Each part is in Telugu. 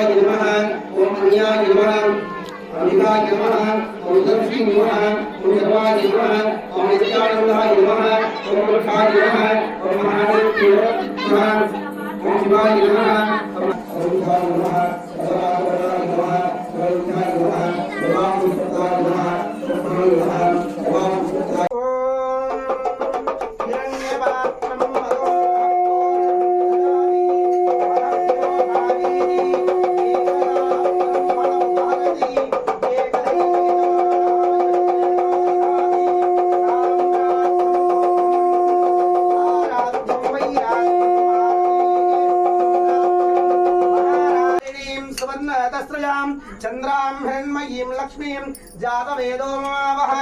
శివాయ నమః ఓం అన్యాయ నమః అమితాయ నమః ఓం లక్ష్మీ నమః ఓం సర్వాయ నమః ఓం నిత్యానందాయ నమః ఓం వృక్షాయ నమః ఓం మహాదేవ్య నమః ఓం శివాయ నమః ఓం శివాయ నమః సువర్ణదస్రయాం చంద్రాం హిరణ్మయీం లక్ష్మీం జాతవేదోమావహ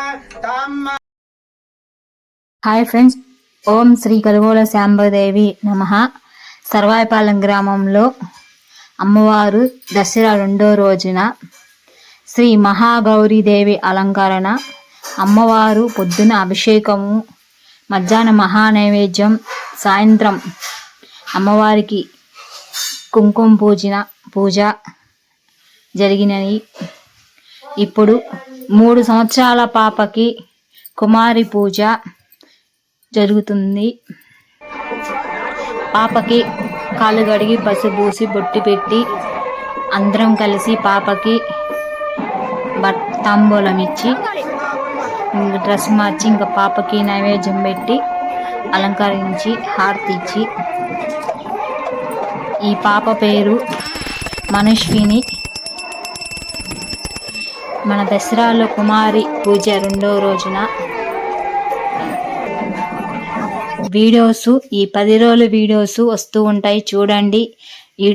తాం హాయ్ ఫ్రెండ్స్ ఓం శ్రీ కలుగోల శాంబదేవి నమ సర్వాయపాలెం గ్రామంలో అమ్మవారు దసరా రెండో రోజున శ్రీ మహాగౌరీదేవి అలంకరణ అమ్మవారు పొద్దున అభిషేకము మధ్యాహ్నం మహానైవేద్యం సాయంత్రం అమ్మవారికి కుంకుమ పూజన పూజ జరిగినవి. ఇప్పుడు మూడు సంవత్సరాల పాపకి కుమారి పూజ జరుగుతుంది. పాపకి కాలు కడిగి పసుపు పూసి బొట్టి పెట్టి అందరం కలిసి పాపకి బట్ తాంబూలం ఇచ్చి డ్రెస్ మార్చి ఇంకా పాపకి నైవేద్యం పెట్టి అలంకరించి హారతి ఇచ్చి ఈ పాప పేరు మనస్విని మన దసరాలో కుమారి పూజ రెండో రోజున. వీడియోస్ ఈ పది రోజుల వీడియోస్ వస్తూ ఉంటాయి. చూడండి. ఈ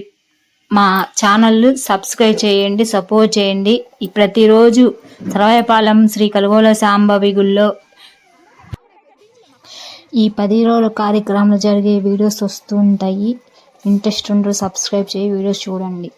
మా ఛానల్ సబ్స్క్రైబ్ చేయండి సపోర్ట్ చేయండి. ఈ ప్రతిరోజు సర్వాయపాలెం శ్రీ కలుగోల సాంబవి గుళ్ళో ఈ పది రోజుల కార్యక్రమాలు జరిగే వీడియోస్ వస్తూ ఉంటాయి. ఇంట్రెస్ట్ ఉండరు సబ్స్క్రైబ్ చేయి వీడియోస్ చూడండి.